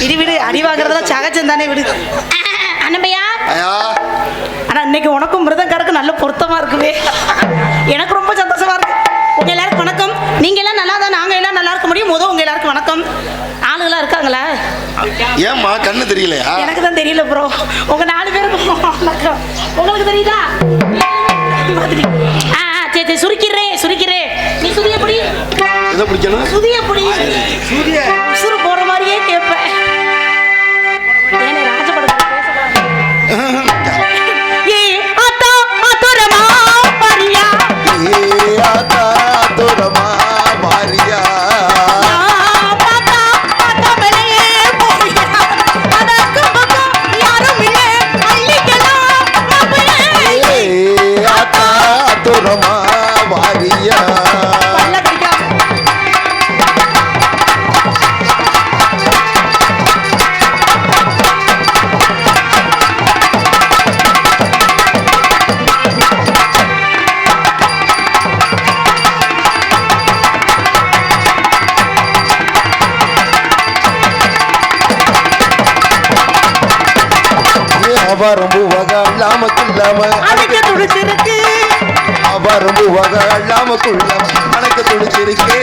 விடு விடு அடி வாங்குறதெல்லாம் சகஜம் தானே விடு. அண்ணமையா ஆனா இன்னைக்கு உனக்கும் மிருதங்காருக்கு நல்ல பொருத்தமா இருக்குவே எனக்கு ரொம்ப சந்தோஷமா இருக்கு. உங்க எல்லாருக்கும் வணக்கம். நீங்க எல்லாம் நல்லா தான் நாங்க எல்லாம் நல்லா இருக்க முடியும். முதல் உங்க எல்லாருக்கும் வணக்கம். ஆளுகளா இருக்காங்களா? ஏம்மா கண்ணு தெரியலையா? எனக்கு தான் தெரியல ப்ரோ உங்க நாலு பேருக்கும் உங்களுக்கு தெரியுதா. ஆ ஆ, சரி சரி சுருக்கிறேன் சுருக்கிறேன் எதை பிடிக்கணும்? சுதிய புடி. உசுறு ஏ அவரம்பு வகை இல்லாம குல்லாம அதுக்கு துடிச்சிருக்கு. அவரம்பு வகை இல்லாம குல்லாம அணக்கு துடிச்சிருக்கே.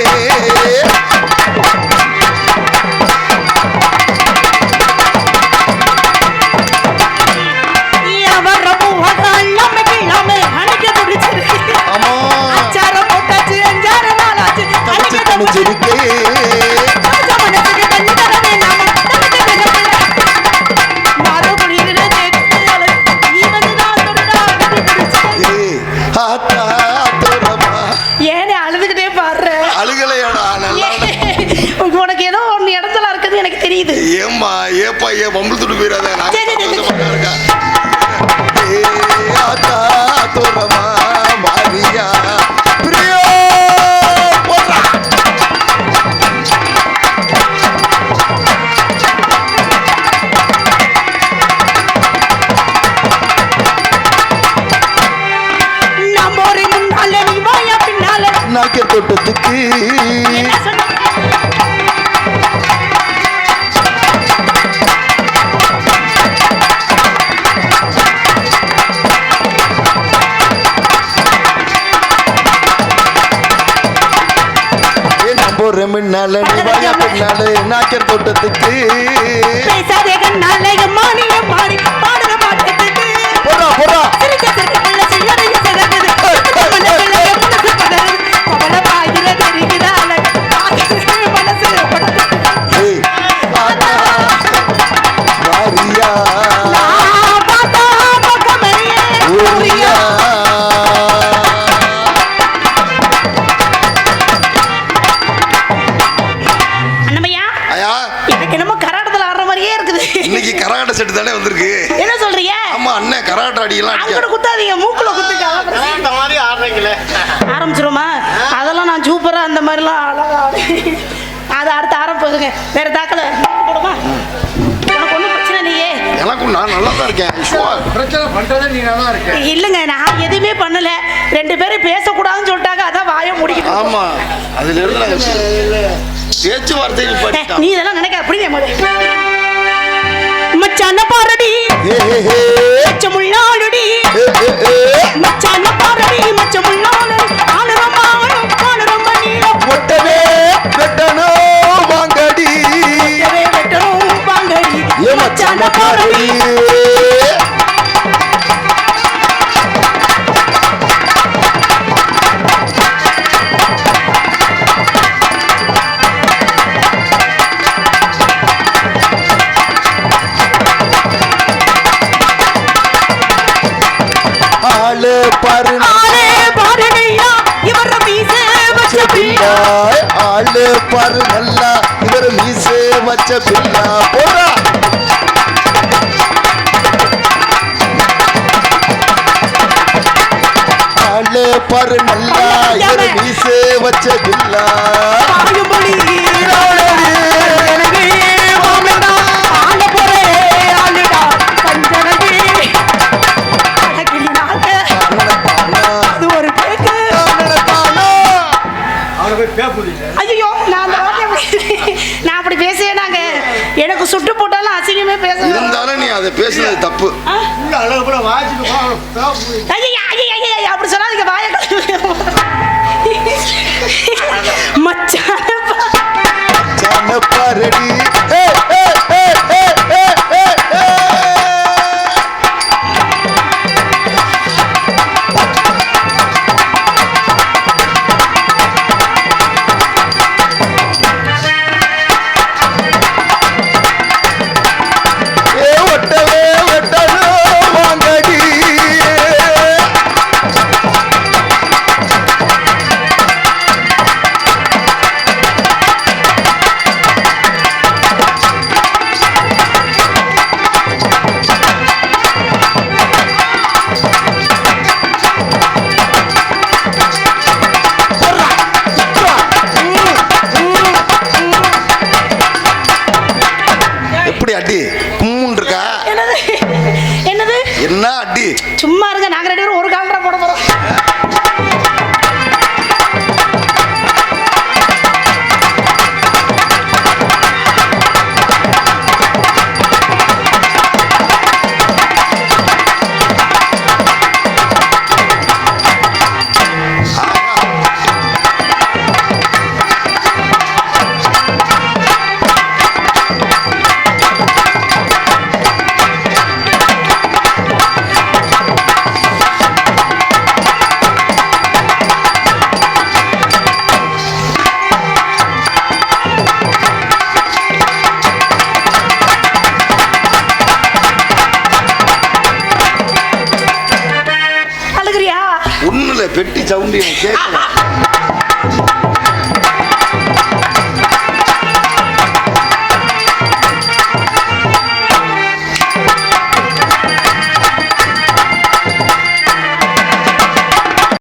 ஏப்பா துட்டு போயிடாத முன்னால நீ வாயா பின்னால நாக்க தோட்டத்துக்கு. பேசாதே கண்ணால எம்மா கரகாட்ட செட்டு தானே வந்திருக்கு. என்ன சொல்றீங்க? ஆமா அண்ணன் கராட்ட அடியெல்லாம் அடிக்க. குத்தாதீங்க மூக்குல குத்துக்க அவ்வளவு இந்த மாதிரி ஆடுறீங்களே. ஆரம்பிச்சிருமா அதெல்லாம் நான் சூப்பரா அந்த மாதிரிலாம் அழகா அது அடுத்து ஆரம்பிச்சுங்க வேற தாக்கல. போடுமா உனக்கு ஒன்றும் பிரச்சனை இல்லையே. எனக்கும் நான் நல்லா தான் இருக்கேன். Sure. பிரச்சனை பண்றதே நீ தான் இல்லைங்க நான் எதுவுமே பண்ணல. ரெண்டு பேரும் பேசக்கூடாதுன்னு சொல்லிட்டாங்க. அதான் வாயை முடிக்கிட்டு ஆமா. அதுல இருந்து நாங்க. நீ இதெல்லாம் நினைக்க அப்படி மச்சான பாரடி. மச்சமுள்ளாளுடி. மச்சான பாரடி மச்சமுள்ளாளு ஆளு பாரு ஆளே பாரு நல்லா இவர் மீசே வச்ச பிள்ளை. போடா ஆளு பாரு நல்லா இவர் மீசே வச்ச பிள்ளை. பேசுறது தப்பு உள்ள அழகு போல வாச்சிட்டு அப்படி சொல்லாதீங்க வாய மச்சான பாரடி their day. Cháu.